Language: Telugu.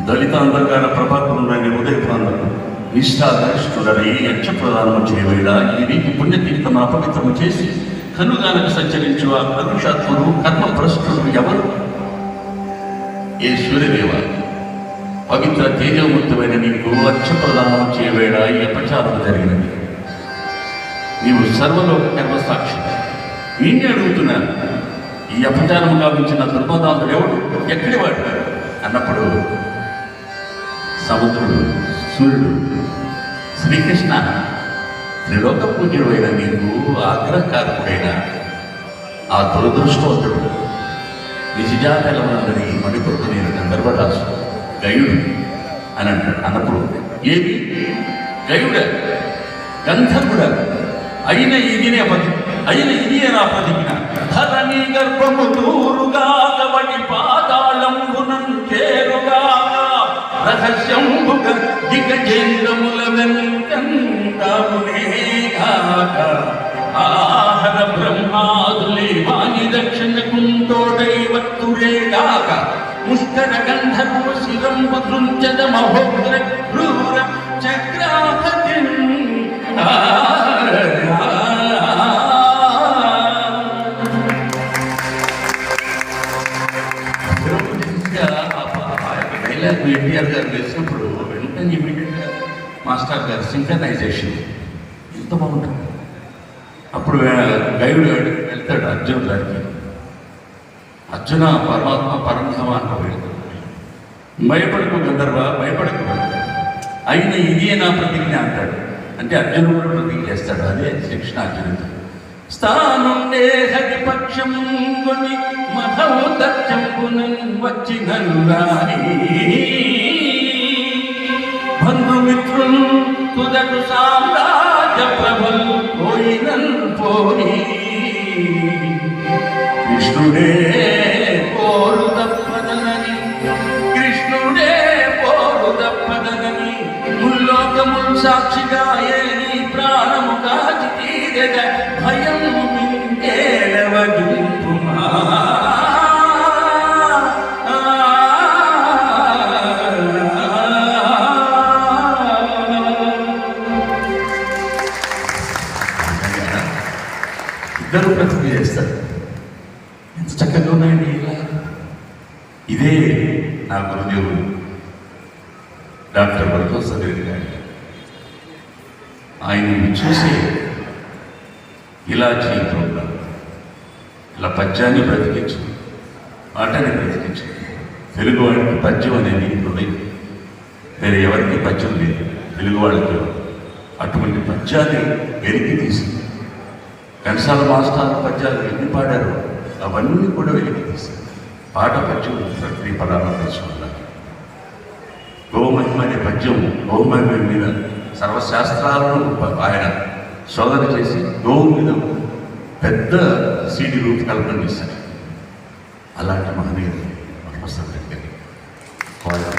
దళితాంధకార ప్రభాకరులని ఉదయపాంధకు నిష్ఠాగరిష్ఠులని యక్ష ప్రదానము చేయబడినా ఈ రీతి పుణ్యతీర్థం అపవిత్రము చేసి కనుగానకు సంచరించు ఆ కలుషాత్ముడు కర్మ భ్రష్టుడు ఎవరు? ఏ సూర్యదేవ. పవిత్ర తేజవంతమైన నీకు అక్ష ప్రదానం చేయవేళ ఈ అపచారం జరిగినది. నీవు సర్వలోక కర్మసాక్షి నిన్నే అడుగుతున్నాను ఈ అపచారం గావించిన దుర్మదాంతుడు ఎవడు? ఎక్కడి వాడు అన్నప్పుడు సముద్రుడు సూర్యుడు శ్రీకృష్ణ త్రిలోక పూజ్యుడైన నీకు ఆగ్రహకారకుడైన ఆ దురదృష్టవంతుడు. నిజజాతలమన్నది మణిపురకు నేను గంధర్వరాజు గయుడు అని అంటాడు అన్నప్పుడు ఏమి? గయుడ గంధర్వుడ అయిన ఇదినే పది అయిన ఇదియే నా ప్రతిజ్ఞ. ధరణి గర్భము రహస్యంబుగ దిగజేంద్రముల వెంకంతమునే కాక ఆహర బ్రహ్మాదులే వాణి దక్షిణకుంతోడై వత్తురే కాక ముష్కర గంధర్వ శిరంబు దృంచద మహోగ్ర క్రూర చక్రాహర డైలాగ్ ఎన్టీఆర్ గారు వేసినప్పుడు వెంటనే ఇమీడియట్గా మాస్టర్ గారు సింకనైజేషన్ ఎంత బాగుంటుంది. అప్పుడు గైడ్ వెళ్తాడు అర్జున్ గారికి. అర్జున పరమాత్మ పరమధామ అంటాడు భయపడకు గంధర్వ భయపడకు. అయిన ఇదే నా ప్రతిజ్ఞ అంటాడు. అంటే అర్జునుడు ప్రతిజ్ఞ చేస్తాడు. అదే శిక్షణ అర్జునుడు స్థానుండే హరి పక్షం కొని మధవు దచ్చంపునన్ వచ్చినను బంధుమిత్రులు తుదకు సామ్రాజ్య ప్రభులు పోయినన్ పోని కృష్ణుడే ప్రాణం సాక్షిగా ఏని ప్రాణము కాచి తీరగ భయం మింగేలవ ఇద్దరు ప్రతిజ్ఞ చేస్తారు. ఎంత చక్కగా ఉన్నాయండి ఇలా ఇదే నా గురుదేవుడు. డాక్టర్ వరకు సదరి గారి. ఆయన్ని చూసి ఇలా చేయ ప్రోగ్రాం ఇలా పద్యాన్ని బ్రతికించు పాటని బ్రతికించు. తెలుగు వాడికి పద్యం అనేది ఇప్పుడు వేరే ఎవరికి పద్యం లేదు. తెలుగు వాళ్ళకి అటువంటి పద్యాన్ని వెలికి తీసి కనసాల మాస్టర్ పద్యాలు ఎన్ని పాడారు అవన్నీ కూడా వెలికి తీసి పాట పద్యం ప్రక్రియ పరామర్శించుకున్నారు గోమహిమ అనే పద్యం గోమహిమ మీద సర్వశాస్త్రాలను ఆయన శోధన చేసి గోవు మీద పెద్ద సీడి రూపకల్పన చేశారు. అలాంటి మహనీయులు దగ్గర